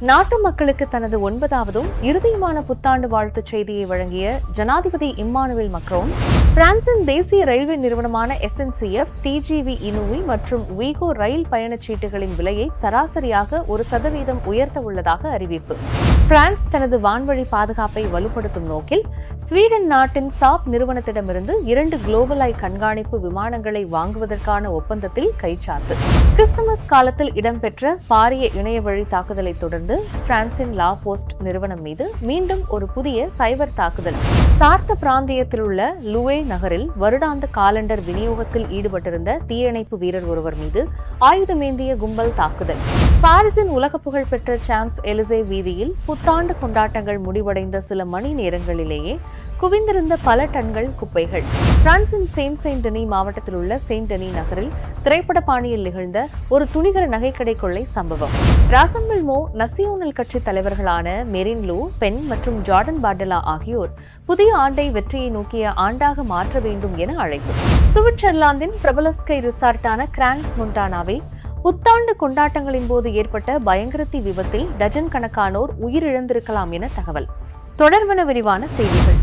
நாட்டு மக்களுக்கு தனது ஒன்பதாவதும் இறுதியுமான புத்தாண்டு வாழ்த்துச் செய்தியை வழங்கிய ஜனாதிபதி இம்மானுவேல் மக்ரோன் பிரான்சின் தேசிய ரயில்வே நிறுவனமான எஸ்என்சிஎஃப் டிஜிவி இனுவி மற்றும் வீகோ ரயில் பயணச்சீட்டுகளின் விலையை சராசரியாக ஒரு சதவீதம் உயர்த்த உள்ளதாக அறிவிப்பு. பிரான்ஸ் தனது வான்வழி பாதுகாப்பை வலுப்படுத்தும் நோக்கில் ஸ்வீடன் நாட்டின் சாப் நிறுவனத்திடமிருந்து இரண்டு குளோபலை கண்காணிப்பு விமானங்களை வாங்குவதற்கான ஒப்பந்தத்தில் கைச்சாத்து. கிறிஸ்துமஸ் காலத்தில் இடம்பெற்ற பாரிய இணையவழி தாக்குதலை தொடர்ந்து பிரான்சின் லா போஸ்ட் நிறுவனம் மீது மீண்டும் ஒரு புதிய சைபர் தாக்குதல். சார்த்த பிராந்தியத்தில் உள்ள லுவே நகரில் வருடாந்த காலண்டர் விநியோகத்தில் ஈடுபட்டிருந்த தீயணைப்பு வீரர் ஒருவர் மீது ஆயுதமேந்திய கும்பல் தாக்குதல். பாரிஸின் உலக புகழ்பெற்ற சாம்ஸ் எலிசே வீதியில் புத்தாண்டு கொண்டாட்டங்கள் முடிவடைந்த சில மணி நேரங்களிலேயே குவிந்திருந்த பல டன்கள் குப்பைகள். பிரான்சின் செயின்ட் செயின்டனி மாவட்டத்தில் உள்ள செயின்டனி நகரில் திரைப்பட பாணியில் நிகழ்ந்த ஒரு துணிகர நகைக்கடை கொள்ளை சம்பவம். ராசம்பிள்மோ நசியோனல் கட்சி தலைவர்களான மெரின் லூ பென் மற்றும் ஜார்டன் பாட்டலா ஆகியோர் புதிய ஆண்டை வெற்றியை நோக்கிய ஆண்டாக மாற்ற வேண்டும் என அழைப்பு. சுவிட்சர்லாந்தின் பிரபலஸ்கை ரிசார்ட்டான கிராங்ஸ் மொண்டானாவில் புத்தாண்டு கொண்டாட்டங்களின் போது ஏற்பட்ட பயங்கரத்தி விபத்தில் டஜன் கணக்கானோர் உயிரிழந்திருக்கலாம் என தகவல். தொடர்வன விரிவான செய்திகள்.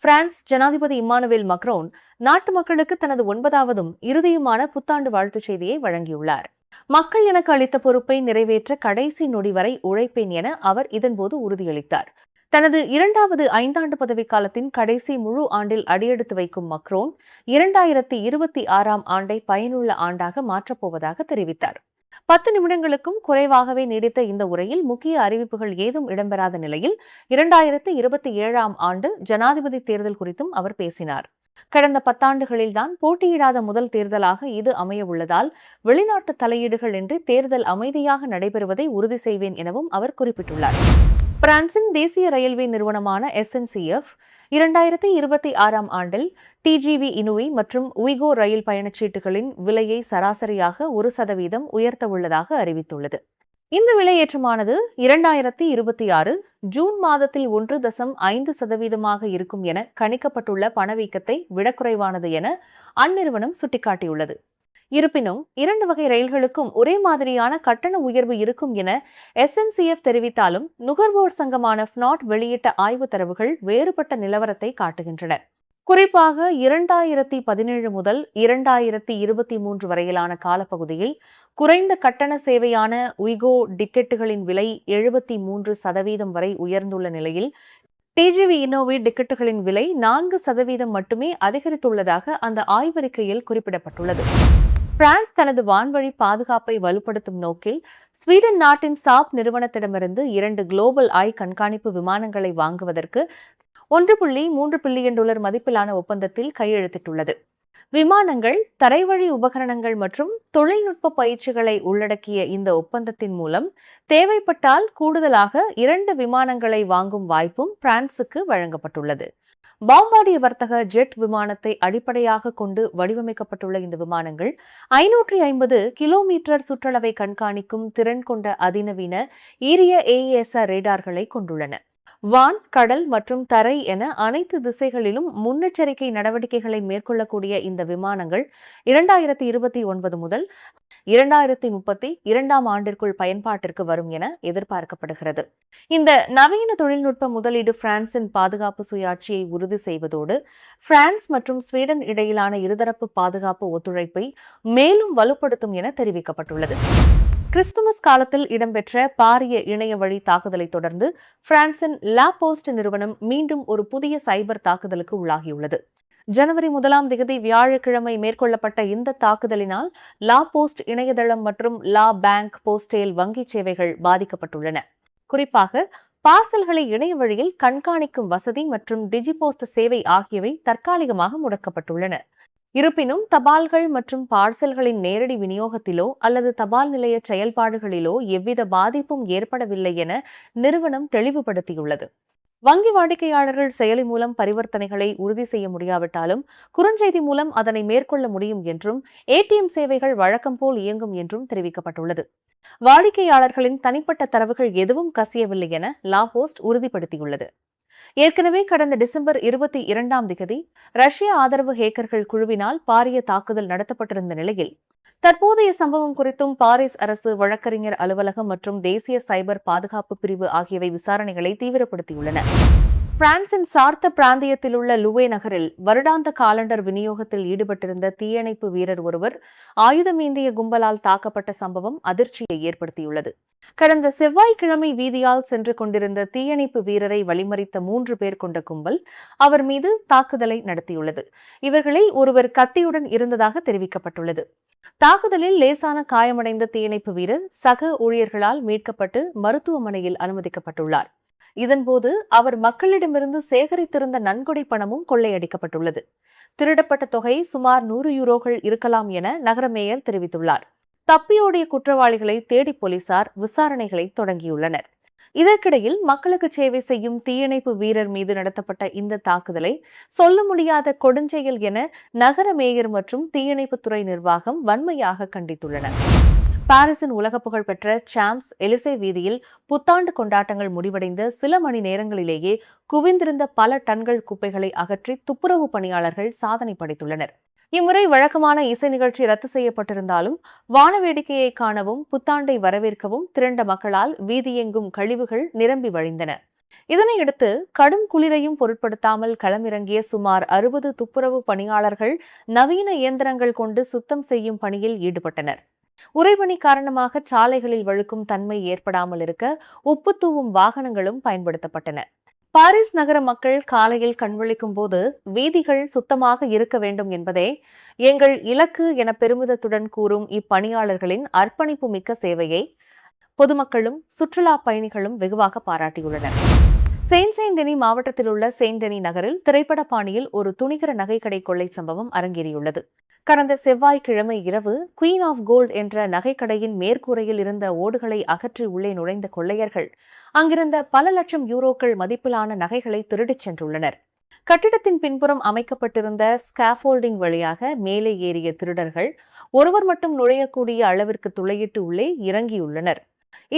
பிரான்ஸ் ஜனாதிபதி இம்மானுவேல் மக்ரோன் நாட்டு மக்களுக்கு தனது ஒன்பதாவதும் இறுதியுமான புத்தாண்டு வாழ்த்துச் செய்தியை வழங்கியுள்ளார். மக்கள் எனக்கு அளித்த பொறுப்பை நிறைவேற்ற கடைசி நொடி வரை உழைப்பேன் என அவர் இதன்போது உறுதியளித்தார். தனது இரண்டாவது ஐந்தாண்டு பதவிக்காலத்தின் கடைசி முழு ஆண்டில் அடியெடுத்து வைக்கும் மக்ரோன் இரண்டாயிரத்தி இருபத்தி ஆறாம் ஆண்டை பயனுள்ள ஆண்டாக மாற்றப்போவதாக தெரிவித்தார். பத்து நிமிடங்களுக்கும் குறைவாகவே நீடித்த இந்த உரையில் முக்கிய அறிவிப்புகள் ஏதும் இடம்பெறாத நிலையில் இரண்டாயிரத்து இருபத்தி ஏழாம் ஆண்டு ஜனாதிபதி தேர்தல் குறித்தும் அவர் பேசினார். கடந்த பத்தாண்டுகளில்தான் போட்டியிடாத முதல் தேர்தலாக இது அமைய உள்ளதால் வெளிநாட்டு தலையீடுகள் இன்றி தேர்தல் அமைதியாக நடைபெறுவதை உறுதி செய்வேன் எனவும் அவர் குறிப்பிட்டுள்ளார். பிரான்சின் தேசிய ரயில்வே நிறுவனமான எஸ்என்சிஎஃப் இரண்டாயிரத்தி இருபத்தி ஆறாம் ஆண்டில் டிஜிவி இனுவி மற்றும் உய்கோ ரயில் பயணச்சீட்டுகளின் விலையை சராசரியாக ஒரு சதவீதம் உயர்த்தவுள்ளதாக அறிவித்துள்ளது. இந்த விலையேற்றமானது இரண்டாயிரத்தி இருபத்தி ஆறு ஜூன் மாதத்தில் ஒன்று தசம் ஐந்து சதவீதமாக இருக்கும் என கணிக்கப்பட்டுள்ள பணவீக்கத்தை விட குறைவானது என அந்நிறுவனம் சுட்டிக்காட்டியுள்ளது. இருப்பினும் இரண்டு வகை ரயில்களுக்கும் ஒரே மாதிரியான கட்டண உயர்வு இருக்கும் என எஸ்என்சிஎஃப் தெரிவித்தாலும் நுகர்வோர் சங்கமான ஃப்னாட் வெளியிட்ட ஆய்வு தரவுகள் வேறுபட்ட நிலவரத்தை காட்டுகின்றன. குறிப்பாக இரண்டாயிரத்தி பதினேழு முதல் இரண்டாயிரத்தி இருபத்தி மூன்று வரையிலான காலப்பகுதியில் குறைந்த கட்டண சேவையான உய்கோ டிக்கெட்டுகளின் விலை எழுபத்தி மூன்று சதவீதம் வரை உயர்ந்துள்ள நிலையில் டிஜிவி இன்னோவி டிக்கெட்டுகளின் விலை நான்கு சதவீதம் மட்டுமே அதிகரித்துள்ளதாக அந்த ஆய்வறிக்கையில் குறிப்பிடப்பட்டுள்ளது. பிரான்ஸ் தனது வான்வழி பாதுகாப்பை வலுப்படுத்தும் நோக்கில் ஸ்வீடன் நாட்டின் சாப் நிறுவனத்திடமிருந்து இரண்டு குளோபல் ஐ கண்காணிப்பு விமானங்களை வாங்குவதற்கு ஒன்று புள்ளி மூன்று பில்லியன் டாலர் மதிப்பிலான ஒப்பந்தத்தில் கையெழுத்திட்டுள்ளது. விமானங்கள் தரைவழி உபகரணங்கள் மற்றும் தொழில்நுட்ப பயிற்சிகளை உள்ளடக்கிய இந்த ஒப்பந்தத்தின் மூலம் தேவைப்பட்டால் கூடுதலாக இரண்டு விமானங்களை வாங்கும் வாய்ப்பும் பிரான்சுக்கு வழங்கப்பட்டுள்ளது. பாம்பாடிய வர்த்தக ஜெட் விமானத்தை அடிப்படையாக கொண்டு வடிவமைக்கப்பட்டுள்ள இந்த விமானங்கள் ஐநூற்றி ஐம்பது கிலோமீட்டர் சுற்றளவை கண்காணிக்கும் திறன் கொண்ட அதிநவீன ஈரிய ஏஎஸ்ஆர் ரேடார்களை கொண்டுள்ளன. வான் கடல் மற்றும் தரை என அனைத்து திசைகளிலும் முன்னெச்சரிக்கை நடவடிக்கைகளை மேற்கொள்ளக்கூடிய இந்த விமானங்கள் இரண்டாயிரத்தி இருபத்தி ஒன்பது முதல் இரண்டாயிரத்தி முப்பத்தி இரண்டாம் ஆண்டிற்குள் பயன்பாட்டிற்கு வரும் என எதிர்பார்க்கப்படுகிறது. இந்த நவீன தொழில்நுட்ப முதலீடு பிரான்சின் பாதுகாப்பு சுயாட்சியை உறுதி செய்வதோடு பிரான்ஸ் மற்றும் ஸ்வீடன் இடையிலான இருதரப்பு பாதுகாப்பு ஒத்துழைப்பை மேலும் வலுப்படுத்தும் என தெரிவிக்கப்பட்டுள்ளது. கிறிஸ்துமஸ் காலத்தில் இடம்பெற்ற பாரிய இணைய வழி தாக்குதலை தொடர்ந்து பிரான்சின் லாபோஸ்ட் நிறுவனம் மீண்டும் ஒரு புதிய சைபர் தாக்குதலுக்கு உள்ளாகியுள்ளது. ஜனவரி முதலாம் தேதி வியாழக்கிழமை மேற்கொள்ளப்பட்ட இந்த தாக்குதலினால் லா போஸ்ட் இணையதளம் மற்றும் லா பேங்க் போஸ்டேல் வங்கி சேவைகள் பாதிக்கப்பட்டுள்ளன. குறிப்பாக பார்சல்களை இணைய வழியில் கண்காணிக்கும் வசதி மற்றும் டிஜிபோஸ்ட் சேவை ஆகியவை தற்காலிகமாக முடக்கப்பட்டுள்ளன. இருப்பினும் தபால்கள் மற்றும் பார்சல்களின் நேரடி விநியோகத்திலோ அல்லது தபால் நிலைய செயல்பாடுகளிலோ எவ்வித பாதிப்பும் ஏற்படவில்லை என நிறுவனம் தெளிவுபடுத்தியுள்ளது. வங்கி வாடிக்கையாளர்கள் செயலி மூலம் பரிவர்த்தனைகளை உறுதி செய்ய முடியாவிட்டாலும் குறுஞ்செய்தி மூலம் அதனை மேற்கொள்ள முடியும் என்றும் ஏடிஎம் சேவைகள் வழக்கம் போல் இயங்கும் என்றும் தெரிவிக்கப்பட்டுள்ளது. வாடிக்கையாளர்களின் தனிப்பட்ட தரவுகள் எதுவும் கசியவில்லை என லாபோஸ்ட் உறுதிப்படுத்தியுள்ளது. ஏற்கனவே கடந்த டிசம்பர் இருபத்தி இரண்டாம் திகதி ரஷ்ய ஆதரவு ஹேக்கர்கள் குழுவினால் பாரிய தாக்குதல் நடத்தப்பட்டிருந்த நிலையில் தற்போதைய சம்பவம் குறித்தும் பாரிஸ் அரசு வழக்கறிஞர் அலுவலகம் மற்றும் தேசிய சைபர் பாதுகாப்பு பிரிவு ஆகியவை விசாரணைகளை தீவிரப்படுத்தியுள்ளன. பிரான்சின் சார்த்த பிராந்தியத்தில் உள்ள லுவே நகரில் வருடாந்த காலண்டர் விநியோகத்தில் ஈடுபட்டிருந்த தீயணைப்பு வீரர் ஒருவர் ஆயுதமேந்திய கும்பலால் தாக்கப்பட்ட சம்பவம் அதிர்ச்சியை ஏற்படுத்தியுள்ளது. கடந்த செவ்வாய்க்கிழமை வீதியால் சென்று கொண்டிருந்த தீயணைப்பு வீரரை வழிமறித்த மூன்று பேர் கொண்ட கும்பல் அவர் மீது தாக்குதலை நடத்தியுள்ளது. இவர்களில் ஒருவர் கத்தியுடன் இருந்ததாக தெரிவிக்கப்பட்டுள்ளது. தாக்குதலில் லேசான காயமடைந்த தீயணைப்பு வீரர் சக ஊழியர்களால் மீட்கப்பட்டு மருத்துவமனையில் அனுமதிக்கப்பட்டுள்ளார். இதன்போது அவர் மக்களிடமிருந்து சேகரித்திருந்த நன்கொடை பணமும் கொள்ளையடிக்கப்பட்டுள்ளது. திருடப்பட்ட தொகை சுமார் நூறு யூரோகள் இருக்கலாம் என நகர மேயர் தெரிவித்துள்ளார். தப்பியோடிய குற்றவாளிகளை தேடி போலீசார் விசாரணைகளை தொடங்கியுள்ளனர். இதற்கிடையில் மக்களுக்கு சேவை செய்யும் தீயணைப்பு வீரர் மீது நடத்தப்பட்ட இந்த தாக்குதலை சொல்ல முடியாத கொடுஞ்செயல் என நகர மேயர் மற்றும் தீயணைப்புத்துறை நிர்வாகம் வன்மையாக கண்டித்துள்ளனர். பாரிஸின் உலக புகழ் பெற்ற சாம்ஸ் எலிசே வீதியில் புத்தாண்டு கொண்டாட்டங்கள் முடிவடைந்த சில மணி நேரங்களிலேயே குவிந்திருந்த பல டன்கள் குப்பைகளை அகற்றி துப்புரவு பணியாளர்கள் சாதனை படைத்துள்ளனர். இம்முறை வழக்கமான இசை நிகழ்ச்சி ரத்து செய்யப்பட்டிருந்தாலும் வான வேடிக்கையை காணவும் புத்தாண்டை வரவேற்கவும் திரண்ட மக்களால் வீதியெங்கும் கழிவுகள் நிரம்பி வழிந்தன. இதனையடுத்து கடும் குளிரையும் பொருட்படுத்தாமல் களமிறங்கிய சுமார் அறுபது துப்புரவு பணியாளர்கள் நவீன இயந்திரங்கள் கொண்டு சுத்தம் செய்யும் பணியில் ஈடுபட்டனர். உறைபனி காரணமாக சாலைகளில் வழுக்கும் தன்மை ஏற்படாமல் இருக்க உப்பு தூவும் வாகனங்களும் பயன்படுத்தப்பட்டன. பாரிஸ் நகர மக்கள் காலையில் கண்விழிக்கும் போது வீதிகள் சுத்தமாக இருக்க வேண்டும் என்பதே எங்கள் இலக்கு என பெருமிதத்துடன் கூறும் இப்பணியாளர்களின் அர்ப்பணிப்பு மிக்க சேவையை பொதுமக்களும் சுற்றுலா பயணிகளும் வெகுவாக பாராட்டியுள்ளனர். செயின்ட் செயின்டனி டெனி மாவட்டத்தில் உள்ள செயின்டனி நகரில் திரைப்பட பாணியில் ஒரு துணிகர நகைக்கடை கொள்ளை சம்பவம் அரங்கேறியுள்ளது. கடந்த செவ்வாய்க்கிழமை இரவு குயின் ஆஃப் கோல்ட் என்ற நகைக்கடையின் மேற்கூரையில் இருந்த ஓடுகளை அகற்றி உள்ளே நுழைந்த கொள்ளையர்கள் அங்கிருந்த பல லட்சம் யூரோக்கள் மதிப்பிலான நகைகளை திருடிச் சென்றுள்ளனர். கட்டிடத்தின் பின்புறம் அமைக்கப்பட்டிருந்த ஸ்காஃபோல்டிங் வழியாக மேலே ஏறிய திருடர்கள் ஒருவர் மட்டும் நுழையக்கூடிய அளவிற்கு துளையிட்டு உள்ளே இறங்கியுள்ளனர்.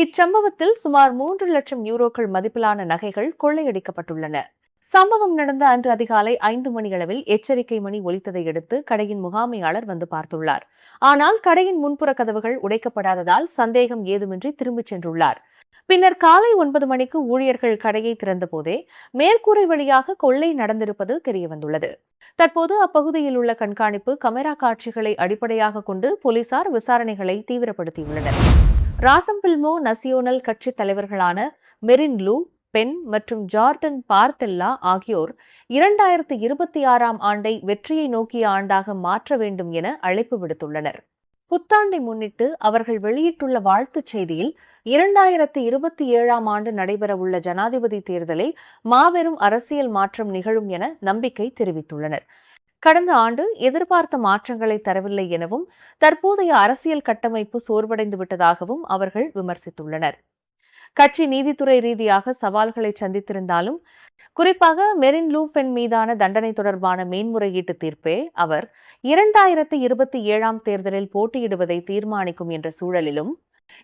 இச்சம்பவத்தில் சுமார் மூன்று லட்சம் யூரோக்கள் மதிப்பிலான நகைகள் கொள்ளையடிக்கப்பட்டுள்ளன. சம்பவம் நடந்த அன்று அதிகாலை ஐந்து மணியளவில் எச்சரிக்கை மணி ஒலித்ததை அடுத்து கடையின் முகாமையாளர் வந்து பார்த்துள்ளார். ஆனால் கடையின் முன்புற கதவுகள் உடைக்கப்படாததால் சந்தேகம் ஏதுமின்றி திரும்பிச் சென்றுள்ளார். பின்னர் காலை ஒன்பது மணிக்கு ஊழியர்கள் கடையை திறந்தபோதே மேற்கூரை வழியாக கொள்ளை நடந்திருப்பது தெரியவந்துள்ளது. தற்போது அப்பகுதியில் உள்ள கண்காணிப்பு கமெரா காட்சிகளை அடிப்படையாக கொண்டு போலீசார் விசாரணைகளை தீவிரப்படுத்தியுள்ளனர். ராசம்பில்மோ நசியோனல் கட்சி தலைவர்களான மெரின் லூ பென் மற்றும் ஜார்டன் பார்த்தெல்லா ஆகியோர் இரண்டாயிரத்து இருபத்தி ஆறாம் ஆண்டை வெற்றியை நோக்கிய ஆண்டாக மாற்ற வேண்டும் என அழைப்பு விடுத்துள்ளனர். புத்தாண்டை முன்னிட்டு அவர்கள் வெளியிட்டுள்ள வாழ்த்துச் செய்தியில் இரண்டாயிரத்து இருபத்தி ஏழாம் ஆண்டு நடைபெறவுள்ள ஜனாதிபதி தேர்தலில் மாபெரும் அரசியல் மாற்றம் நிகழும் என நம்பிக்கை தெரிவித்துள்ளனர். கடந்த ஆண்டு எதிர்பார்த்த மாற்றங்களை தரவில்லை எனவும் தற்போதைய அரசியல் கட்டமைப்பு சோர்வடைந்து விட்டதாகவும் அவர்கள் விமர்சித்துள்ளனர். கட்சி நீதித்துறை ரீதியாக சவால்களை சந்தித்திருந்தாலும் குறிப்பாக மெரின் லூபென் மீதான தண்டனை தொடர்பான மேன்முறையீட்டு தீர்ப்பே அவர் இரண்டாயிரத்தி இருபத்தி ஏழாம் தேர்தலில் போட்டியிடுவதை தீர்மானிக்கும் என்ற சூழலிலும்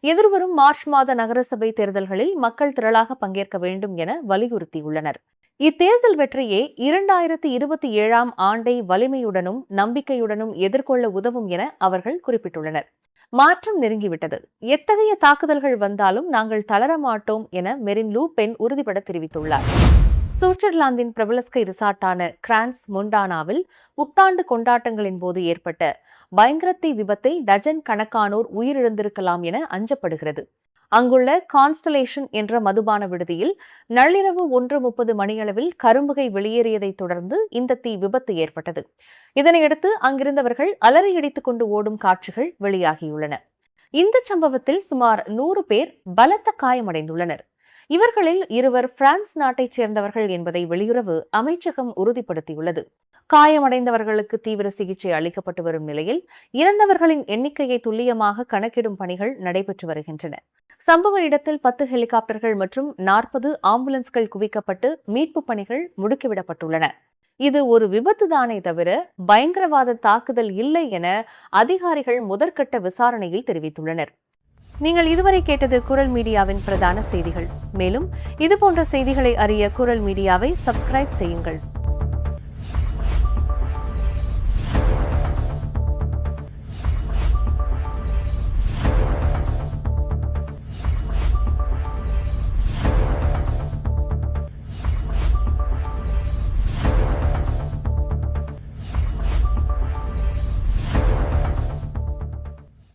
எதிர்வரும் மார்ச் மாத நகரசபை தேர்தல்களில் மக்கள் திரளாக பங்கேற்க வேண்டும் என வலியுறுத்தியுள்ளனர். இத்தேர்தல் வெற்றியே இரண்டாயிரத்தி இருபத்தி ஏழாம் ஆண்டை வலிமையுடனும் நம்பிக்கையுடனும் எதிர்கொள்ள உதவும் என அவர்கள் குறிப்பிட்டுள்ளனர். மாற்றம் நெருங்கிவிட்டது. எத்தகைய தாக்குதல்கள் வந்தாலும் நாங்கள் தளர மாட்டோம் என மெரின் லூ பென் உறுதிபட தெரிவித்துள்ளார். சுவிட்சர்லாந்தின் பிரபலஸ்கை ரிசார்ட்டான கிரான்ஸ் மொண்டானாவில் புத்தாண்டு கொண்டாட்டங்களின் போது ஏற்பட்ட பயங்கர தீ விபத்தை டஜன் கணக்கானோர் உயிரிழந்திருக்கலாம் என அஞ்சப்படுகிறது. அங்குள்ள கான்ஸ்டலேஷன் என்ற மதுபான விடுதியில் நள்ளிரவு ஒன்று முப்பது மணியளவில் கரும்புகை வெளியேறியதைத் தொடர்ந்து இந்த தீ விபத்து ஏற்பட்டது. இதனையடுத்து அங்கிருந்தவர்கள் அலறியடித்துக் கொண்டு ஓடும் காட்சிகள் வெளியாகியுள்ளன. இந்த சம்பவத்தில் சுமார் நூறு பேர் பலத்த காயமடைந்துள்ளனர். இவர்களில் இருவர் பிரான்ஸ் நாட்டைச் சேர்ந்தவர்கள் என்பதை வெளியுறவு அமைச்சகம் உறுதிப்படுத்தியுள்ளது. காயமடைந்தவர்களுக்கு தீவிர சிகிச்சை அளிக்கப்பட்டு வரும் நிலையில் இறந்தவர்களின் எண்ணிக்கையை துல்லியமாக கணக்கிடும் பணிகள் நடைபெற்று வருகின்றன. சம்பவ இடத்தில் பத்து ஹெலிகாப்டர்கள் மற்றும் நாற்பது ஆம்புலன்ஸ்கள் குவிக்கப்பட்டு மீட்புப் பணிகள் முடுக்கிவிடப்பட்டுள்ளன. இது ஒரு விபத்து தானே தவிர பயங்கரவாத தாக்குதல் இல்லை என அதிகாரிகள் முதற்கட்ட விசாரணையில் தெரிவித்துள்ளனர். நீங்கள் இதுவரை கேட்டது குரல் மீடியாவின் பிரதான செய்திகள். மேலும் இதுபோன்ற செய்திகளை அறிய குரல் மீடியாவை சப்ஸ்கிரைப் செய்யுங்கள்.